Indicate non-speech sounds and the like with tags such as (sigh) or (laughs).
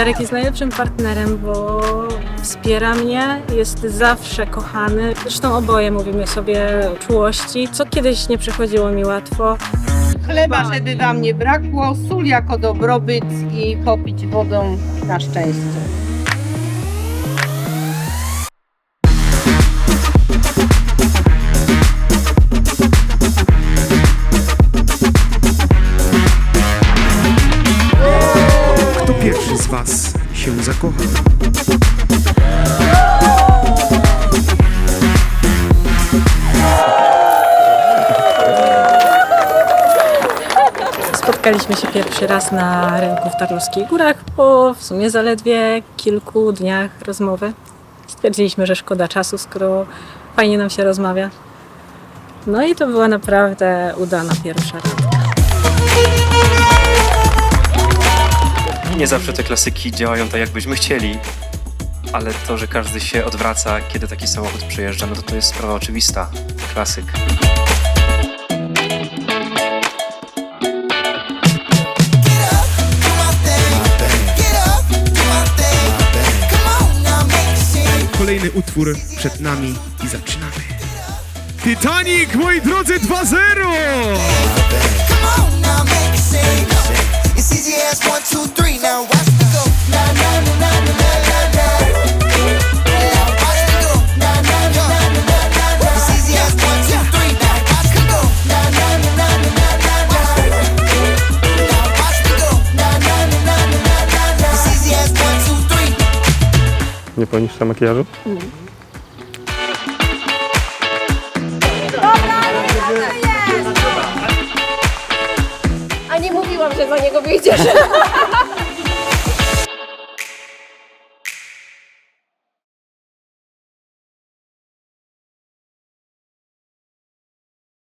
Darek jest najlepszym partnerem, bo wspiera mnie, jest zawsze kochany. Zresztą oboje mówimy sobie czułości, co kiedyś nie przychodziło mi łatwo. Chleba, żeby wam nie brakło, sól jako dobrobyt i popić wodą na szczęście. Pierwszy z Was się zakocha? Spotkaliśmy się pierwszy raz na rynku w Tarnowskich Górach po w sumie zaledwie kilku dniach rozmowy. Stwierdziliśmy, że szkoda czasu, skoro fajnie nam się rozmawia. No i to była naprawdę udana pierwsza Nie zawsze te klasyki działają tak, jakbyśmy chcieli, ale to, że każdy się odwraca, kiedy taki samochód przejeżdża, no to to jest sprawa oczywista. Klasyk. Kolejny utwór przed nami i zaczynamy. Titanic, moi drodzy, 2-0! It's easy as one, two, three. Nie poniższa makijażu? A nie mówiłam, że za niego wyjdziesz. (laughs)